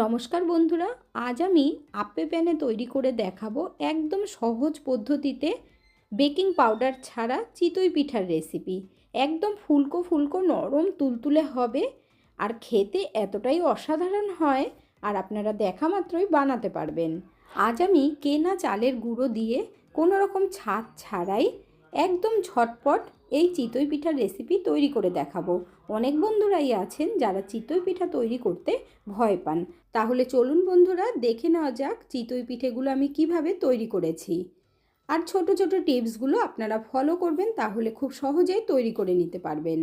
নমস্কার বন্ধুরা, আজ আমি আপে প্যানে তৈরি করে দেখাবো একদম সহজ পদ্ধতিতে বেকিং পাউডার ছাড়া চিতই পিঠার রেসিপি। একদম ফুলকো ফুলকো নরম তুলতুলে হবে আর খেতে এতটাই অসাধারণ হয় আর আপনারা দেখা মাত্রই বানাতে পারবেন। আজ আমি কেনা চালের গুঁড়ো দিয়ে কোনো রকম ছাদ ছাড়াই একদম ঝটপট এই চিতই পিঠার রেসিপি তৈরি করে দেখাবো। অনেক বন্ধুরাই আছেন যারা চিতই পিঠা তৈরি করতে ভয় পান। তাহলে চলুন বন্ধুরা, দেখে নেওয়া যাক চিতই পিঠেগুলো আমি কীভাবে তৈরি করেছি। আর ছোট ছোট টিপসগুলো আপনারা ফলো করবেন, তাহলে খুব সহজেই তৈরি করে নিতে পারবেন।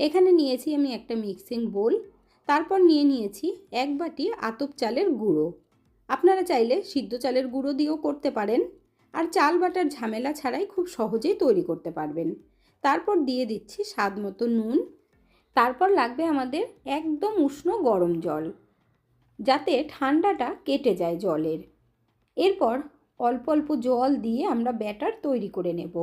এখানে নিয়েছি আমি একটা মিক্সিং বোল তারপর নিয়ে নিয়েছি এক বাটি আতপ চালের গুঁড়ো। আপনারা চাইলে সিদ্ধ চালের গুঁড়ো দিয়েও করতে পারেন আর চাল বাটার ঝামেলা ছাড়াই খুব সহজেই তৈরি করতে পারবেন। তারপর দিয়ে দিচ্ছি স্বাদ মতো নুন। তারপর লাগবে আমাদের একদম উষ্ণ গরম জল, যাতে ঠান্ডাটা কেটে যায় জলের। এরপর অল্প অল্প জল দিয়ে আমরা ব্যাটার তৈরি করে নেব।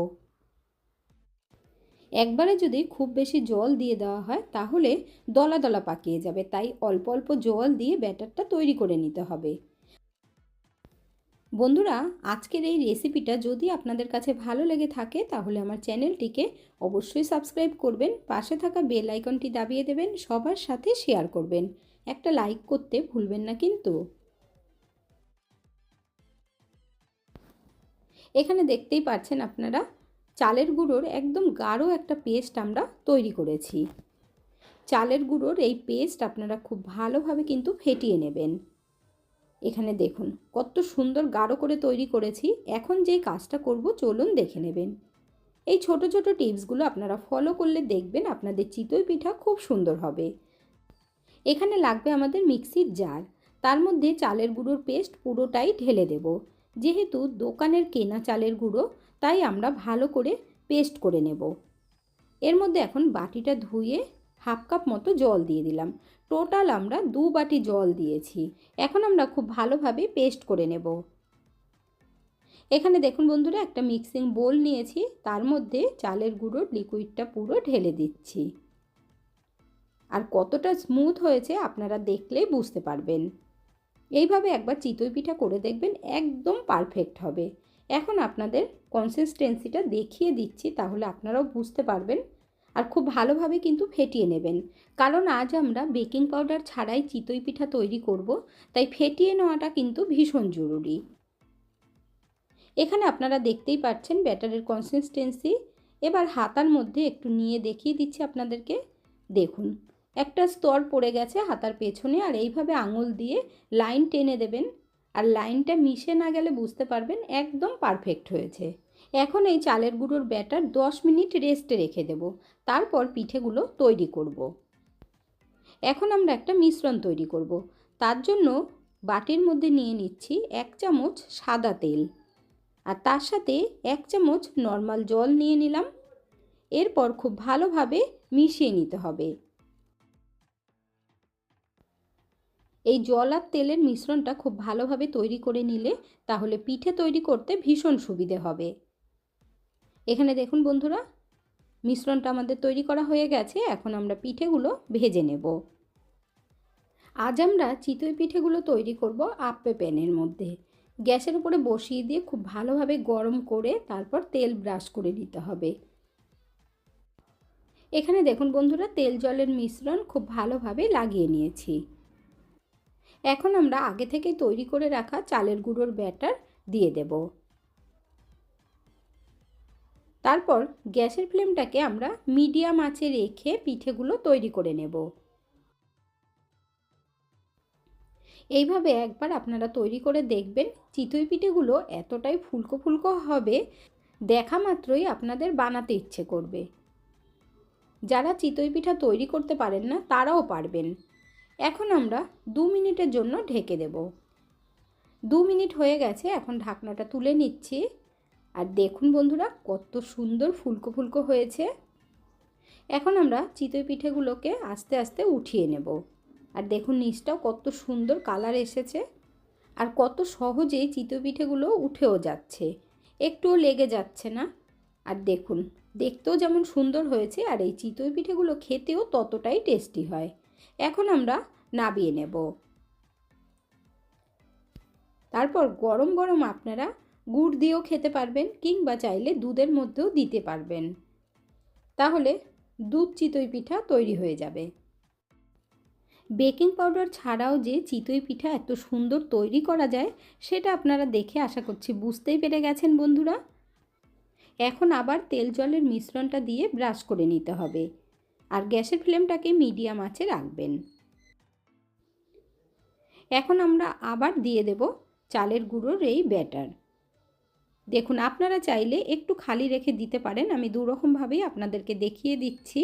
একবারে যদি খুব বেশি জল দিয়ে দেওয়া হয়, তাহলে দলা দলা পাকিয়ে যাবে। তাই অল্প অল্প জল দিয়ে ব্যাটারটা তৈরি করে নিতে হবে। বন্ধুরা, আজকের এই রেসিপিটা যদি আপনাদের কাছে ভালো লেগে থাকে, তাহলে আমার চ্যানেলটিকে অবশ্যই সাবস্ক্রাইব করবেন, পাশে থাকা বেল আইকনটি দাবিয়ে দেবেন, সবার সাথে শেয়ার করবেন। একটা লাইক করতে ভুলবেন না কিন্তু। এখানে দেখতেই পাচ্ছেন আপনারা চালের গুঁড়োর একদম গাঢ় একটা পেস্ট আমরা তৈরি করেছি। চালের গুঁড়োর এই পেস্ট আপনারা খুব ভালোভাবে কিন্তু ফেটিয়ে নেবেন। এখানে দেখুন, কত সুন্দর গাঢ় করে তৈরি করেছি। এখন যেই কাজটা করব, চলুন দেখে নেবেন। এই ছোট ছোট টিপসগুলো আপনারা ফলো করলে দেখবেন আপনাদের চিতই পিঠা খুব সুন্দর হবে। এখানে লাগবে আমাদের মিক্সির জার তার মধ্যে চালের গুঁড়োর পেস্ট পুরোটাই ঢেলে দেব। যেহেতু দোকানের কেনা চালের গুঁড়ো তাই আমরা ভালো করে পেস্ট করে নেব। এর মধ্যে এখন বাটিটা ধুয়ে হাফ কাপ মতো জল দিয়ে দিলাম। টোটাল আমরা দু বাটি জল দিয়েছি। এখন আমরা খুব ভালোভাবে পেস্ট করে নেব। এখানে দেখুন বন্ধুরা, একটা মিক্সিং বোল নিয়েছি। তার মধ্যে চালের গুঁড়োর লিকুইডটা পুরো ঢেলে দিচ্ছি। আর কতটা স্মুথ হয়েছে আপনারা দেখলেই বুঝতে পারবেন। এইভাবে একবার চিতই পিঠা করে দেখবেন, একদম পারফেক্ট হবে। এখন আপনাদের কনসিস্টেন্সিটা দেখিয়ে দিচ্ছি, তাহলে আপনারাও বুঝতে পারবেন আর খুব ভালোভাবে কিন্তু ফেটিয়ে নেবেন। কারণ আজ আমরা বেকিং পাউডার ছাড়াই চিতই পিঠা তৈরি করব, তাই ফেটিয়ে নেওয়াটা কিন্তু ভীষণ জরুরি। এখানে আপনারা দেখতেই পাচ্ছেন ব্যাটারের কনসিস্টেন্সি এবার হাতার মধ্যে একটু নিয়ে দেখিয়ে দিচ্ছি আপনাদেরকে। দেখুন, একটা স্তর পড়ে গেছে হাতার পেছনে, আর এইভাবে আঙুল দিয়ে লাইন টেনে দেবেন। আর লাইনটা মিশে না গেলে বুঝতে পারবেন একদম পারফেক্ট হয়েছে। এখন এই চালের গুঁড়োর ব্যাটার দশ মিনিট রেস্টে রেখে দেব। তারপর পিঠেগুলো তৈরি করব। এখন আমরা একটা মিশ্রণ তৈরি করব। তার জন্য বাটির মধ্যে নিয়ে নিচ্ছি এক চামচ সাদা তেল। আর তার সাথে এক চামচ নর্মাল জল নিয়ে নিলাম। এরপর খুব ভালোভাবে মিশিয়ে নিতে হবে। এই জল আর তেলের মিশ্রণটা খুব ভালোভাবে তৈরি করে নিলে তাহলে পিঠে তৈরি করতে ভীষণ সুবিধে হবে। এখানে দেখুন বন্ধুরা, মিশ্রণটা আমাদের তৈরি করা হয়ে গেছে, এখন আমরা পিঠেগুলো ভেজে নেব। আজ আমরা চিতই পিঠেগুলো তৈরি করব আপে প্যানের মধ্যে। গ্যাসের উপরে বসিয়ে দিয়ে খুব ভালোভাবে গরম করে তারপর তেল ব্রাশ করে নিতে হবে। এখানে দেখুন বন্ধুরা, তেল জলের মিশ্রণ খুব ভালোভাবে লাগিয়ে নিয়েছি। এখন আমরা আগে থেকে তৈরি করে রাখা চালের গুঁড়োর ব্যাটার দিয়ে দেব। তারপর গ্যাসের ফ্লেমটাকে আমরা মিডিয়াম আঁচে রেখে পিঠেগুলো তৈরি করে নেব। এইভাবে একবার আপনারা তৈরি করে দেখবেন চিতই পিঠেগুলো এতটাই ফুলকো ফুলকো হবে, দেখা মাত্রই আপনাদের বানাতে ইচ্ছে করবে। যারা চিতই পিঠা তৈরি করতে পারেন না, তারাও পারবেন। এখন আমরা দু মিনিটের জন্য ঢেকে দেব। দু মিনিট হয়ে গেছে, এখন ঢাকনাটা তুলে নিচ্ছি। আর দেখুন বন্ধুরা, কত সুন্দর ফুলকো ফুলকো হয়েছে। এখন আমরা চিতই পিঠেগুলোকে আস্তে আস্তে উঠিয়ে নেব। আর দেখুন নিচটাও কত সুন্দর কালার এসেছে। আর কত সহজেই চিতই পিঠেগুলো উঠেও যাচ্ছে। একটুও লেগে যাচ্ছে না। আর দেখুন, দেখতেও যেমন সুন্দর হয়েছে, আর এই চিতই পিঠেগুলো খেতেও ততটাই টেস্টি হয়। এখন আমরা নাবিয়ে নেব। তারপর গরম গরম আপনারা গুড় দিয়েও খেতে পারবেন কিংবা চাইলে দুধের মধ্যেও দিতে পারবেন। তাহলে দুধ চিতই পিঠা তৈরি হয়ে যাবে। বেকিং পাউডার ছাড়াও যে চিতই পিঠা এত সুন্দর তৈরি করা যায়, সেটা আপনারা দেখে আশা করছি বুঝতেই পেরে গেছেন বন্ধুরা। এখন আবার তেল জলের মিশ্রণটা দিয়ে ব্রাশ করে নিতে হবে। আর গ্যাসের ফ্লেমটাকে মিডিয়াম আঁচে রাখবেন। এখন আমরা আবার দিয়ে দেব চালের গুঁড়োর এই ব্যাটার। দেখুন, আপনারা চাইলে একটু খালি রেখে দিতে পারেন, আমি দুরকমভাবেই আপনাদেরকে দেখিয়ে দিচ্ছি।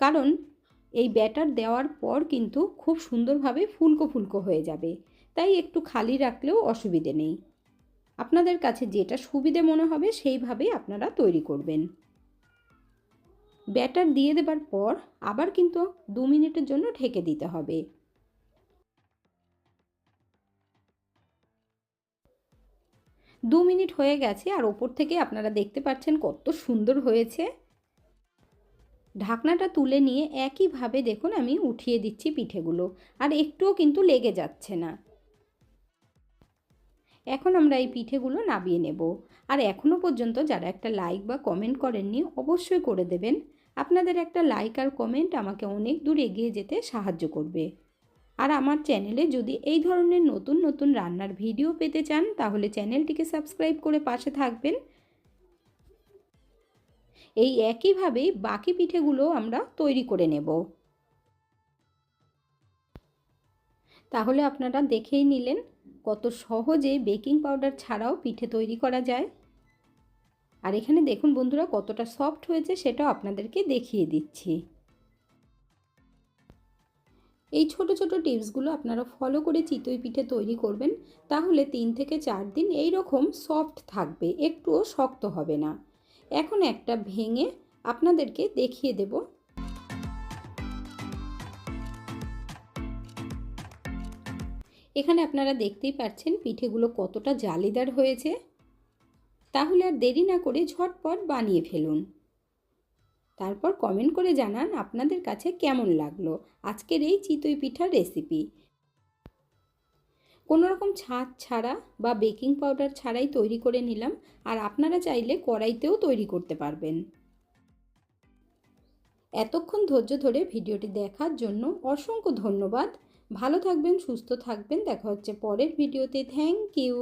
কারণ এই ব্যাটার দেওয়ার পর কিন্তু খুব সুন্দরভাবে ফুলকো ফুলকো হয়ে যাবে, তাই একটু খালি রাখলেও অসুবিধে নেই। আপনাদের কাছে যেটা সুবিধে মনে হবে, সেইভাবেই আপনারা তৈরি করবেন। ব্যাটার দিয়ে দেবার পর আবার কিন্তু দু মিনিটের জন্য ঢেকে দিতে হবে। দু মিনিট হয়ে গেছে আর ওপর থেকে আপনারা দেখতে পাচ্ছেন কত সুন্দর হয়েছে। ঢাকনাটা তুলে নিয়ে একইভাবে দেখুন আমি উঠিয়ে দিচ্ছি পিঠেগুলো, আর একটুও কিন্তু লেগে যাচ্ছে না। এখন আমরা এই পিঠেগুলো নাবিয়ে নেব। আর এখনও পর্যন্ত যারা একটা লাইক বা কমেন্ট করেননি, অবশ্যই করে দেবেন। আপনাদের একটা লাইক আর কমেন্ট আমাকে অনেক দূর এগিয়ে যেতে সাহায্য করবে। আর আমার চ্যানেলে যদি এই ধরনের নতুন নতুন রান্নার ভিডিও পেতে চান, তাহলে চ্যানেলটিকে সাবস্ক্রাইব করে পাশে থাকবেন। এই একইভাবেই বাকি পিঠেগুলো আমরা তৈরি করে নেব। তাহলে আপনারা দেখেই নিলেন কত সহজে বেকিং পাউডার ছাড়াও পিঠে তৈরি করা যায়। আর এখানে দেখুন বন্ধুরা কতটা সফট হয়েছে সেটাও আপনাদেরকে দেখিয়ে দিচ্ছি। এই ছোট ছোট টিপসগুলো আপনারা ফলো করে চিতই পিঠে তৈরি করবেন, তাহলে তিন থেকে চার দিন এই রকম সফট থাকবে, একটুও শক্ত হবে না। এখন একটা ভেঙে আপনাদেরকে দেখিয়ে দেব। এখানে আপনারা দেখতেই পাচ্ছেন পিঠেগুলো কতটা জালিদার হয়েছে। তাহলে আর দেরি না করে ঝটপট বানিয়ে ফেলুন। তারপর কমেন্ট করে জানান আপনাদের কাছে কেমন লাগল আজকের এই চিতই পিঠার রেসিপি কোনো রকম ছাদ ছাড়া বা বেকিং পাউডার ছাড়াই তৈরি করে নিলাম আর আপনারা চাইলে কড়াইতেও তৈরি করতে পারবেন। এতক্ষণ ধৈর্য ধরে ভিডিওটি দেখার জন্য অসংখ্য ধন্যবাদ। ভালো থাকবেন, সুস্থ থাকবেন। দেখা হচ্ছে পরের ভিডিওতে। Thank you